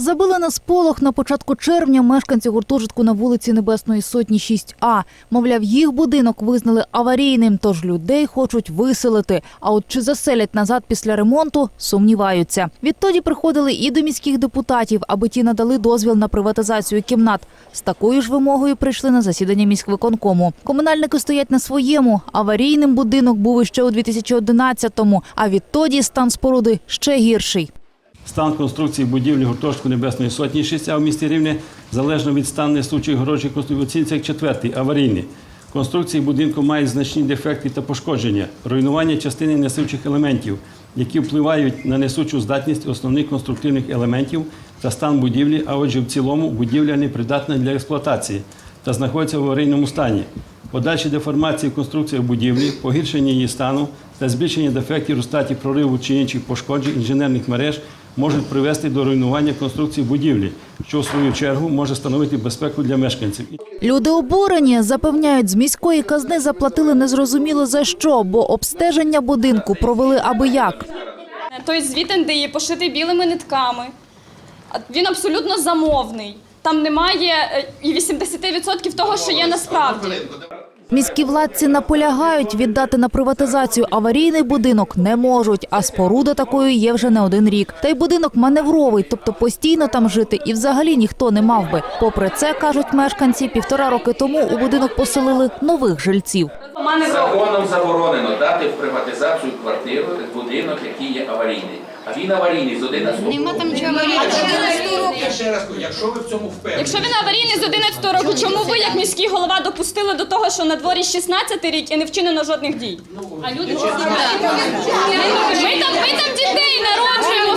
Забили на сполох на початку червня мешканці гуртожитку на вулиці Небесної Сотні 6А. Мовляв, їх будинок визнали аварійним, тож людей хочуть виселити. А от чи заселять назад після ремонту, сумніваються. Відтоді приходили і до міських депутатів, аби ті надали дозвіл на приватизацію кімнат. З такою ж вимогою прийшли на засідання міськвиконкому. Комунальники стоять на своєму. Аварійним будинок був іще у 2011-му, а відтоді стан споруди ще гірший. Стан конструкції будівлі гуртожитку Небесної Сотні 6А в місті Рівне залежно від стану несучих городчих конструкцій оцінюється як четвертий аварійний. Конструкції будинку мають значні дефекти та пошкодження, руйнування частини несучих елементів, які впливають на несучу здатність основних конструктивних елементів та стан будівлі, а отже, в цілому будівля непридатна для експлуатації та знаходиться в аварійному стані. Подальші деформації в будівлі, погіршення її стану та збільшення дефектів у статі прориву чи інших пошкоджень інженерних мереж можуть привести до руйнування конструкції будівлі, що в свою чергу може становити безпеку для мешканців. Люди обурені запевняють, з міської казни заплатили незрозуміло за що, бо обстеження будинку провели аби як. Той звіт НДІ пошитий білими нитками. А Він абсолютно замовний. Там немає е, і 80% того, що є насправді. Міські владці наполягають віддати на приватизацію аварійний будинок не можуть, а споруда такою є вже не один рік. Та й будинок маневровий, тобто постійно там жити і взагалі ніхто не мав би. Попри це, кажуть мешканці, півтора роки тому у будинок поселили нових жильців. Законом заборонено дати в приватизацію квартиру, будинок, який є аварійний. А він аварійний з 11 Нема там нічого аварійного. Я ще раз кажу, якщо ви в цьому впевнені, Якщо він аварійний з 11 року, чому ви, як міський голова, допустили до того, що на дворі 16 рік і не вчинено жодних дій? А люди ми там, ми там дітей народжуємо.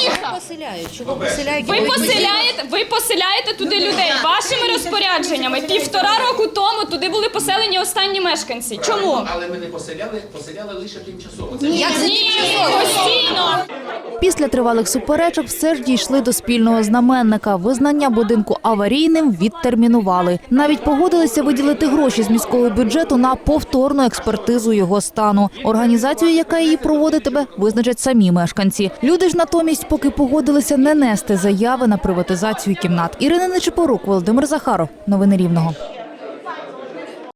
Тихо. Поселяють. Чого поселяють? Ви поселяєте, ви поселяєте туди людей вашими розпорядженнями. Півтора року тому туди були поселені останні мешканці. Чому? але ми не поселяли, поселяли лише тимчасово. Це Як Ні, постійно. Після тривалих суперечок все ж дійшли до спільного знаменника. Визнання будинку аварійним відтермінували. Навіть погодилися виділити гроші з міського бюджету на повторну експертизу його стану. Організацію, яка її проводитиме, визначать самі мешканці. Люди ж натомість поки погодилися не нести заяви на приватизацію кімнат. Ірина Нечипорук, Володимир Захаров. Новини Рівного.